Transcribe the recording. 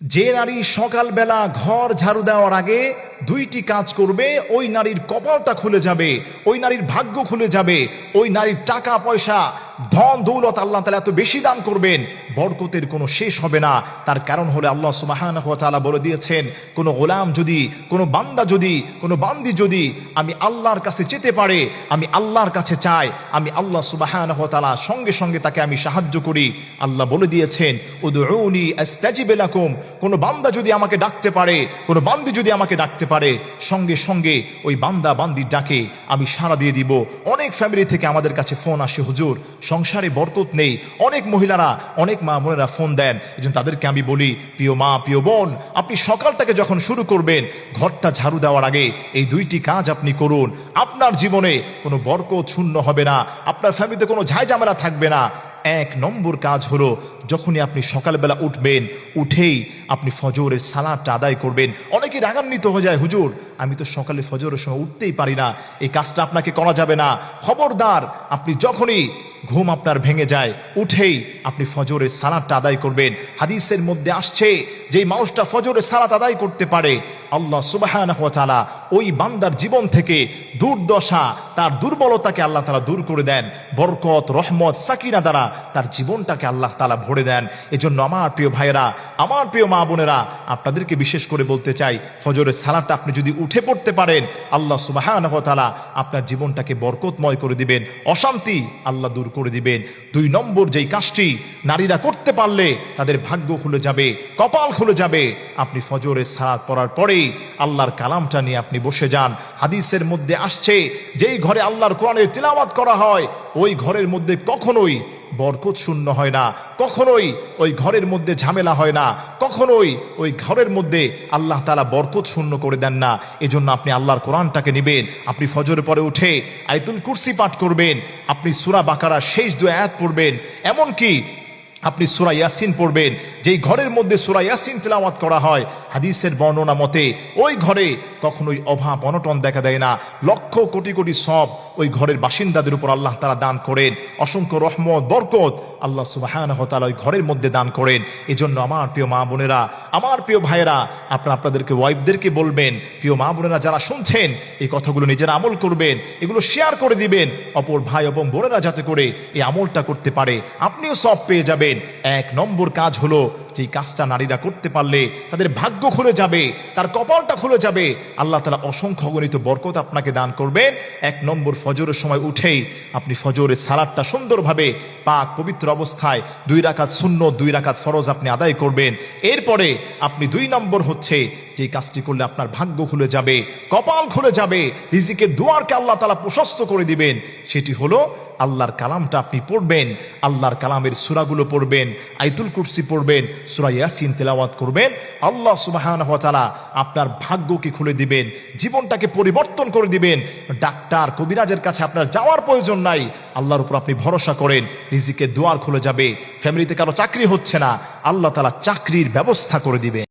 যে নারী সকালবেলা ঘর ঝাড়ু দেওয়ার আগে দুইটি কাজ করবে, ওই নারীর কপালটা খুলে যাবে, ওই নারীর ভাগ্য খুলে যাবে, ওই নারীর টাকা, পয়সা, ধন, দৌলত আল্লাহ তালা এত বেশি দান করবেন, বরকতের কোনো শেষ হবে না। তার কারণ হলে আল্লাহ সুবাহান তালা বলে দিয়েছেন, কোনো গোলাম যদি, কোনো বান্দা যদি, কোনো বান্দি যদি আমি আল্লাহর কাছে যেতে পারে, আমি আল্লাহর কাছে চাই, আমি আল্লাহ সুবাহান তালা সঙ্গে সঙ্গে তাকে আমি সাহায্য করি, আল্লাহ বলে দিয়েছেন আস্তাজিবেলাকুম কোনো বান্দা যদি আমাকে ডাকতে পারে, কোনো বান্দি যদি আমাকে ডাকতে পারে, সঙ্গে সঙ্গে ওই বান্দা বান্দির ডাকে, আমি সাড়া দিয়ে দিব। অনেক ফ্যামিলি থেকে আমাদের কাছে ফোন আসে, হুজুর, সংসারে বরকত নেই। অনেক মহিলারা, অনেক মা বোনেরা ফোন দেন। এজন্য তাদেরকে আমি বলি, প্রিয় মা, প্রিয় বোন, আপনি সকালটাকে যখন শুরু করবেন, ঘরটা ঝাড়ু দেওয়ার আগে এই দুইটি কাজ আপনি করুন। আপনার জীবনে কোনো বরকত শূন্য হবে না। আপনার ফ্যামিলিতে কোনো ঝামেলা থাকবে না। এক নম্বর কাজ হলো যখনই আপনি সকালবেলা উঠবেন, উঠেই আপনি ফজরের সালাদটা আদায় করবেন। অনেকে রাগান্বিত হয়ে যায়, হুজুর, আমি তো সকালে ফজরের সময় উঠতেই পারি না। এই কাজটা আপনাকে করা যাবে না। খবরদার, আপনি যখনই ঘুম আপনার ভেঙে যায়, উঠেই আপনি ফজরের সালাদটা আদায় করবেন। হাদিসের মধ্যে আসছে যেই মানুষটা ফজরের সালাত আদায় করতে পারে, আল্লাহ সুবাহান তালা ওই বান্দার জীবন থেকে দুর্দশা তার দুর্বলতাকে আল্লাহ তালা দূর করে দেন। বরকত, রহমত, সাকিনা দ্বারা তার জীবনটাকে আল্লাহ তালা ভরে দেন। এজন্য আমার প্রিয় ভাইয়েরা, আমার প্রিয় মা বোনেরা, আপনাদেরকে বিশেষ করে বলতে চাই, ফজরের সালাদটা আপনি যদি উঠে পড়তে পারেন, আল্লাহ সুবাহান তালা আপনার জীবনটাকে বরকতময় করে দিবেন, অশান্তি আল্লাহ দূর করে দিবেন। দুই নম্বর যেই কাজটি, নারীরা করতে পারলে তাদের ভাগ্য খুলে যাবে, কপাল খুলে যাবে। আপনি ফজরের সালাদ পড়ার পরেই আল্লাহর কালামটা নিয়ে আপনি বসে যান। হাদিসের মধ্যে আসছে, যেই ঘরে আল্লাহর কোরআনের তিলাওয়াত করা হয়, ওই ঘরের মধ্যে কখনোই বরকত শূন্য হয় না, কখনোই ওই ঘরের মধ্যে ঝামেলা হয় না, কখনোই ওই ঘরের মধ্যে আল্লাহ তালা বরকত শূন্য করে দেন না। এজন্য আপনি আল্লাহর কোরআনটাকে নেবেন, আপনি ফজরের পরে উঠে আয়তুল কুরসি পাঠ করবেন, আপনি সুরা বাকারা শেষ দু আয়াত পড়বেন। এমনকি আপনি সুরা ইয়াসিন পড়বেন, যেই ঘরের মধ্যে সুরা ইয়াসিন তেলাওয়াত করা হয়, হাদিসের বর্ণনা মতে, ওই ঘরে কখনোই অভাব, অনটন দেখা দেয় না। লক্ষ কোটি কোটি সব ওই ঘরের বাসিন্দাদের উপর আল্লাহ তারা দান করেন। অসংখ্য রহমত, বরকত আল্লাহ সুবাহান ওই ঘরের মধ্যে দান করেন। এজন্য আমার প্রিয় মা বোনেরা, আমার প্রিয় ভাইয়েরা, আপনারা আপনাদেরকে, ওয়াইফদেরকে বলবেন, প্রিয় মা বোনেরা যারা শুনছেন, এই কথাগুলো নিজেরা আমল করবেন, এগুলো শেয়ার করে দিবেন, অপর ভাই এবং বোনেরা যাতে করে এই আমলটা করতে পারে। আপনিও সব পেয়ে যাবেন। এক নম্বর কাজ হলো যে কাজটা নারীরা করতে পারলে তাদের ভাগ্য খুলে যাবে, তার কপালটা খুলে যাবে। আল্লাহ তালা অসংখ্য গণিত বরকত আপনাকে দান করবেন। এক নম্বর ফজরের সময় উঠেই আপনি ফজরের সালাদটা সুন্দরভাবে পাক, পবিত্র অবস্থায় দুই রাকাত শূন্য দুই রাকাত ফরজ আপনি আদায় করবেন। এরপরে আপনি দুই নম্বর হচ্ছে যে কাজটি করলে আপনার ভাগ্য খুলে যাবে, কপাল খুলে যাবে, রিজিকের দুয়ারকে আল্লাহ তালা প্রশস্ত করে দিবেন। সেটি হলো আল্লাহর কালামটা আপনি পড়বেন, আল্লাহর কালামের সুরাগুলো পড়বেন আইতুল কুরসি পড়বেন সুরা ইয়াসিন তেলাওয়াত করবেন। আল্লাহ সুবাহান হতালা আপনার ভাগ্যকে খুলে দিবেন, জীবনটাকে পরিবর্তন করে দিবেন। ডাক্তার কবিরাজের কাছে আপনার যাওয়ার প্রয়োজন নাই। আল্লাহর উপর আপনি ভরসা করেন রিজিকে দুয়ার খুলে যাবে, ফ্যামিলিতে কারও চাকরি হচ্ছে না। আল্লাহ তালা চাকরির ব্যবস্থা করে দিবেন।